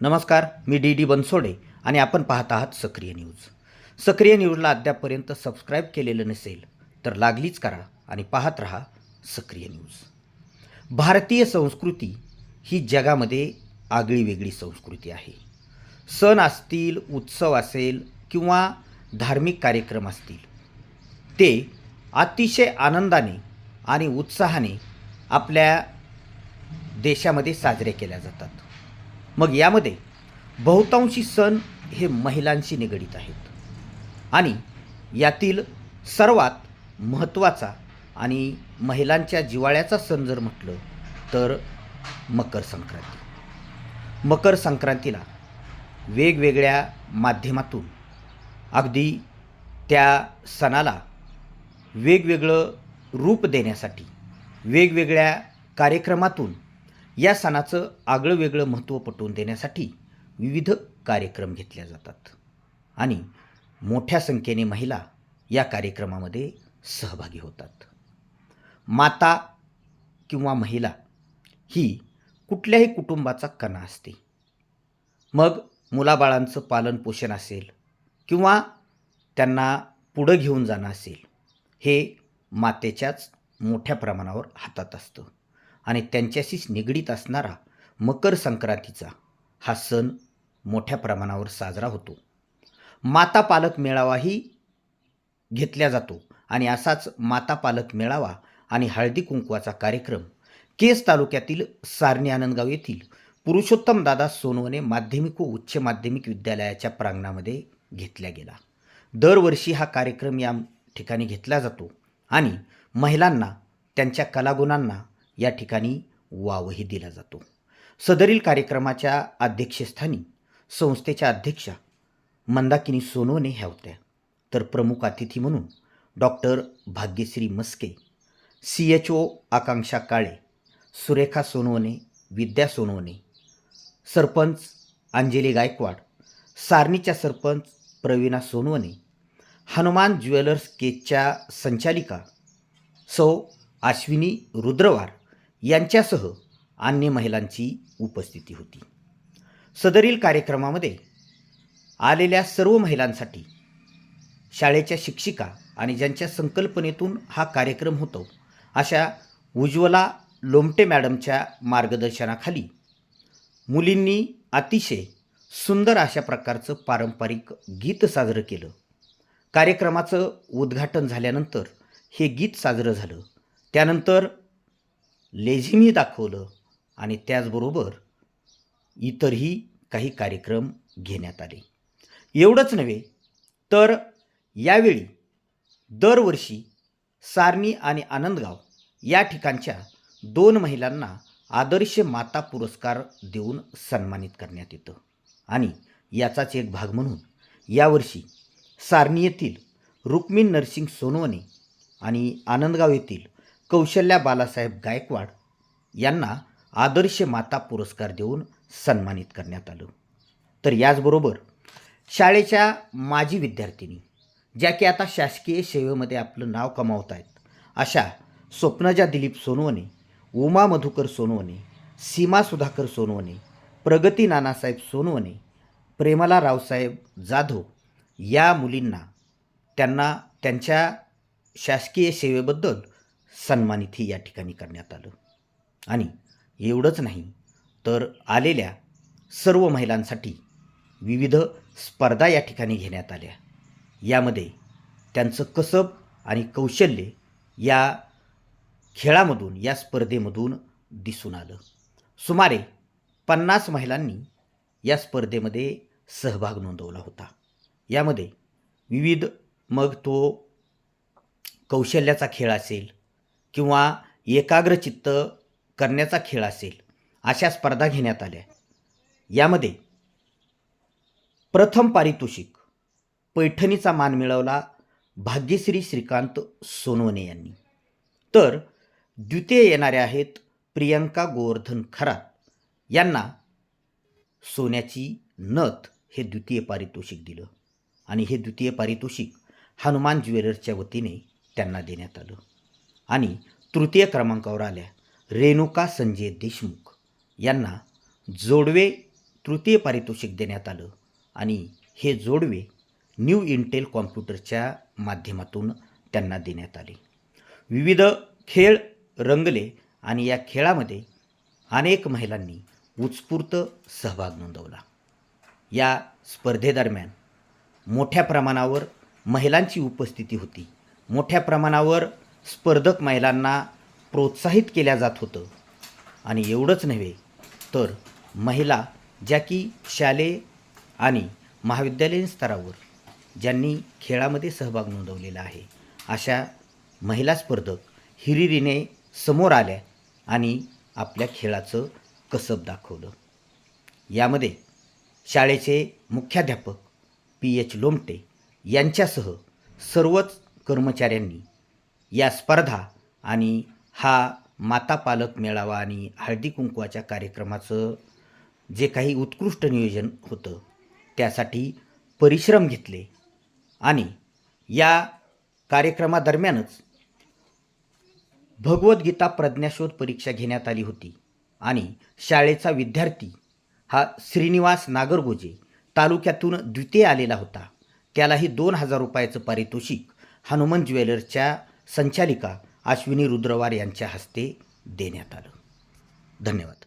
नमस्कार मी D D Bansode आणि आपण पाहत आहात सक्रिय न्यूज. सक्रिय न्यूजला अद्यापपर्यंत सबस्क्राईब केलेलं नसेल तर लागलीच करा आणि पाहत रहा सक्रिय न्यूज. भारतीय संस्कृती ही जगामध्ये आगळी वेगळी संस्कृती आहे. सण असतील उत्सव असेल किंवा धार्मिक कार्यक्रम असतील ते अतिशय आनंदाने आणि उत्साहाने आपल्या देशामध्ये साजरे केल्या जातात. मग यामध्ये बहुतांशी सण हे महिलांशी निगडीत आहेत. आणि यातील सर्वात महत्त्वाचा आणि महिलांच्या जिवाळ्याचा सण जर म्हटलं तर मकर संक्रांती. मकर संक्रांतीला वेगवेगळ्या माध्यमातून अगदी त्या सणाला वेगवेगळं रूप देण्यासाठी वेगवेगळ्या कार्यक्रमातून या सणाचं आगळं वेगळं महत्त्व पटवून देण्यासाठी विविध कार्यक्रम घेतले जातात. आणि मोठ्या संख्येने महिला या कार्यक्रमामध्ये सहभागी होतात. माता किंवा महिला ही कुठल्याही कुटुंबाचा कणा असते. मग मुलाबाळांचं पालनपोषण असेल किंवा त्यांना पुढं घेऊन जाणं असेल हे मातेच्याच मोठ्या प्रमाणावर हातात असतं. आणि त्यांच्याशीच निगडीत असणारा मकर संक्रांतीचा हा सण मोठ्या प्रमाणावर साजरा होतो. माता पालक मेळावाही घेतला जातो आणि असाच माता पालक मेळावा आणि हळदी कुंकवाचा कार्यक्रम केस तालुक्यातील सारणी आनंदगाव येथील पुरुषोत्तम दादा सोनवणे माध्यमिक व उच्च माध्यमिक विद्यालयाच्या प्रांगणामध्ये घेतला गेला. दरवर्षी हा कार्यक्रम या ठिकाणी घेतला जातो आणि महिलांना त्यांच्या कलागुणांना या ठिकाणी वावही दिला जातो. सदरील कार्यक्रमाच्या अध्यक्षस्थानी संस्थेच्या अध्यक्षा मंदाकिनी सोनोने ह्या होत्या. तर प्रमुख अतिथी म्हणून doctor Bhagyashree Maske C H O Akanksha Kale Surekha Sonawane Vidya Sonawane sarpanch Anjali Gaikwad सारणीच्या सरपंच प्रवीणा सोनवणे हनुमान ज्वेलर्स केकच्या संचालिका सौ अश्विनी रुद्रवार यांच्यासह अन्य महिलांची उपस्थिती होती. सदरील कार्यक्रमामध्ये आलेल्या सर्व महिलांसाठी शाळेच्या शिक्षिका आणि ज्यांच्या संकल्पनेतून हा कार्यक्रम होतो अशा उज्ज्वला लोमटे मॅडमच्या मार्गदर्शनाखाली मुलींनी अतिशय सुंदर अशा प्रकारचं पारंपरिक गीत साजरं केलं. कार्यक्रमाचं उद्घाटन झाल्यानंतर हे गीत साजरं झालं. त्यानंतर लेझिमी दाखवलं आणि त्याचबरोबर इतरही काही कार्यक्रम घेण्यात आले. एवढंच नव्हे तर यावेळी दरवर्षी सारणी आणि आनंदगाव या ठिकाणच्या दोन महिलांना आदर्श माता पुरस्कार देऊन सन्मानित करण्यात येतं. आणि याचाच एक भाग म्हणून यावर्षी सारणी येथील रुक्मिण नरसिंग सोनवणे आणि आनंदगाव येथील कौशल्या बालासाहेब गायकवाड यांना आदर्श माता पुरस्कार देऊन सन्मानित करण्यात आलं. तर याचबरोबर शाळेच्या माजी विद्यार्थिनी ज्या की आता शासकीय सेवेमध्ये आपलं नाव कमावत आहेत अशा स्वप्नजा दिलीप सोनवणे उमा मधुकर सोनवणे सीमा सुधाकर सोनवणे प्रगती नानासाहेब सोनवणे प्रेमला रावसाहेब जाधव या मुलींना त्यांना त्यांच्या शासकीय सेवेबद्दल सन्मानितही या ठिकाणी करण्यात आलं. आणि एवढंच नाही तर आलेल्या सर्व महिलांसाठी विविध स्पर्धा या ठिकाणी घेण्यात आल्या. यामध्ये त्यांचं कसब आणि कौशल्य या खेळामधून या स्पर्धेमधून दिसून आलं. सुमारे पन्नास महिलांनी या स्पर्धेमध्ये सहभाग नोंदवला होता. यामध्ये विविध मग तो कौशल्याचा खेळ असेल किंवा एकाग्रचित्त करण्याचा खेळ असेल अशा स्पर्धा घेण्यात आल्या. यामध्ये प्रथम पारितोषिक पैठणीचा मान मिळवला भाग्यश्री श्रीकांत सोनवणे यांनी. तर द्वितीय येणारे आहेत प्रियंका गोवर्धन खरात. यांना सोन्याची नथ हे द्वितीय पारितोषिक दिलं आणि हे द्वितीय पारितोषिक हनुमान ज्वेलर्सच्या वतीने त्यांना देण्यात आलं. आणि तृतीय क्रमांकावर आल्या रेणुका संजय देशमुख. यांना जोडवे तृतीय पारितोषिक देण्यात आलं आणि हे जोडवे न्यू इंटेल कॉम्प्युटरच्या माध्यमातून त्यांना देण्यात आले. विविध खेळ रंगले आणि या खेळामध्ये अनेक महिलांनी उत्स्फूर्त सहभाग नोंदवला. या स्पर्धेदरम्यान मोठ्या प्रमाणावर महिलांची उपस्थिती होती. मोठ्या प्रमाणावर स्पर्धक महिलांना प्रोत्साहित केल्या जात होतं. आणि एवढंच नव्हे तर महिला ज्या की शालेय आणि महाविद्यालयीन स्तरावर ज्यांनी खेळामध्ये सहभाग नोंदवलेला आहे अशा महिला स्पर्धक हिरिरीने समोर आल्या आणि आपल्या खेळाचं कसब दाखवलं. यामध्ये शाळेचे मुख्याध्यापक पी एच लोमटे यांच्यासह सर्वच कर्मचाऱ्यांनी या स्पर्धा आणि हा माता पालक मेळावा आणि हळदी कुंकवाच्या कार्यक्रमाचं जे काही उत्कृष्ट नियोजन होतं त्यासाठी परिश्रम घेतले. आणि या कार्यक्रमादरम्यानच भगवद्गीता प्रज्ञाशोध परीक्षा घेण्यात आली होती. आणि शाळेचा विद्यार्थी हा श्रीनिवास नागरगोजे तालुक्यातून द्वितीय आलेला होता. त्यालाही दोन हजार रुपयाचं पारितोषिक हनुमान ज्वेलर्सच्या संचालिका अश्विनी रुद्रवार यांच्या हस्ते देण्यात आलं. धन्यवाद.